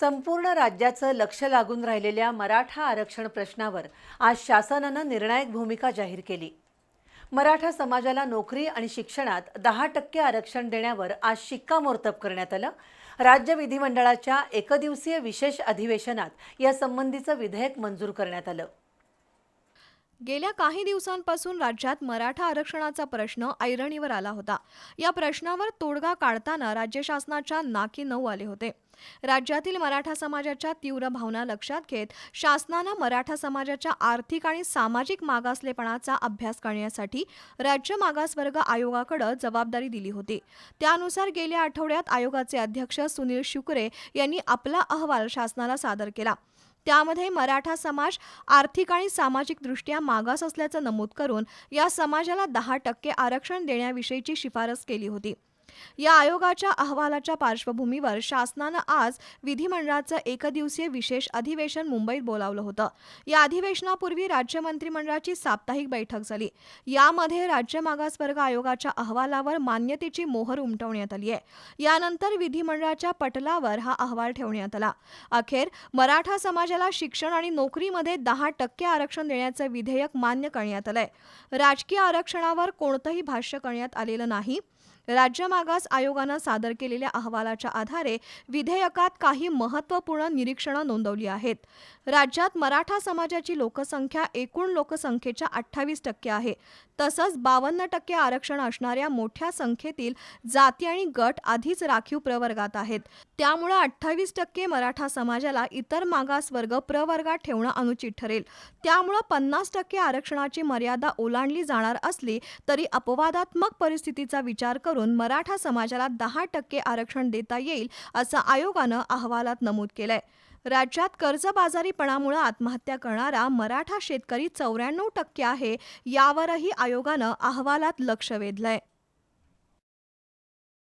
संपूर्ण राज्याचं लक्ष लागून राहिलेल्या मराठा आरक्षण प्रश्नावर आज शासनानं निर्णायक भूमिका जाहीर केली. मराठा समाजाला नोकरी आणि शिक्षणात दहा टक्के आरक्षण देण्यावर आज शिक्कामोर्तब करण्यात आलं. राज्य विधिमंडळाच्या एकदिवसीय विशेष अधिवेशनात यासंबंधीचं विधेयक मंजूर करण्यात आलं. गेल्या काही दिवसांपासून राज्यात मराठा आरक्षणाचा प्रश्न ऐरणीवर आला होता. या प्रश्नावर तोडगा काढताना राज्य शासनाच्या नाकी नऊ आले होते. राज्यातील मराठा समाजाच्या तीव्र भावना लक्षात घेत शासनानं मराठा समाजाच्या आर्थिक आणि सामाजिक मागासलेपणाचा अभ्यास करण्यासाठी राज्य मागासवर्ग आयोगाकडे जबाबदारी दिली होती. त्यानुसार गेल्या आठवड्यात आयोगाचे अध्यक्ष सुनील शुक्रे यांनी आपला अहवाल शासनाला सादर केला. त्यामध्ये मराठा समाज आर्थिक आणि सामाजिकदृष्ट्या मागास असल्याचं नमूद करून या समाजाला दहा टक्के आरक्षण देण्याविषयीची शिफारस केली होती. या आयोगाच्या अहवालाच्या पार्श्वभूमीवर शासनानं आज विधिमंडळाचं एकदिवसीय विशेष अधिवेशन मुंबईत बोलावलं होतं. या अधिवेशनापूर्वी राज्य मंत्रिमंडळाची साप्ताहिक बैठक झाली. यामध्ये राज्य मागासवर्ग आयोगाच्या अहवालावर मान्यतेची मोहर उमटवण्यात आली आहे यानंतर विधिमंडळाच्या पटलावर हा अहवाल ठेवण्यात आला. अखेर मराठा समाजाला शिक्षण आणि नोकरीमध्ये दहा टक्के आरक्षण देण्याचं विधेयक मान्य करण्यात आलंय. राजकीय आरक्षणावर कोणतंही भाष्य करण्यात आलेलं नाही. राज्य मागास आयोगानं सादर केलेल्या अहवालाच्या आधारे विधेयकात काही महत्त्वपूर्ण निरीक्षणं नोंदवली आहेत. राज्यात मराठा समाजाची लोकसंख्या एकूण लोकसंख्येच्या अठ्ठावीस टक्के आहे. तसंच बावन्न टक्के आरक्षण असणाऱ्या मोठ्या संख्येतील जाती आणि गट आधीच राखीव प्रवर्गात आहेत. त्यामुळं अठ्ठावीस टक्के मराठा समाजाला इतर मागास वर्ग प्रवर्गात ठेवणं अनुचित ठरेल. त्यामुळं पन्नास टक्के आरक्षणाची मर्यादा ओलांडली जाणार असली तरी अपवादात्मक परिस्थितीचा विचार करून मराठा समाजाला दहा टक्के आरक्षण देता येईल असं आयोगानं अहवालात नमूद केलंय. राज्यात कर्जबाजारीपणामुळे आत्महत्या करणारा मराठा शेतकरी चौऱ्याण्णव टक्के आहे यावरही आयोगानं अहवालात लक्ष वेधलंय.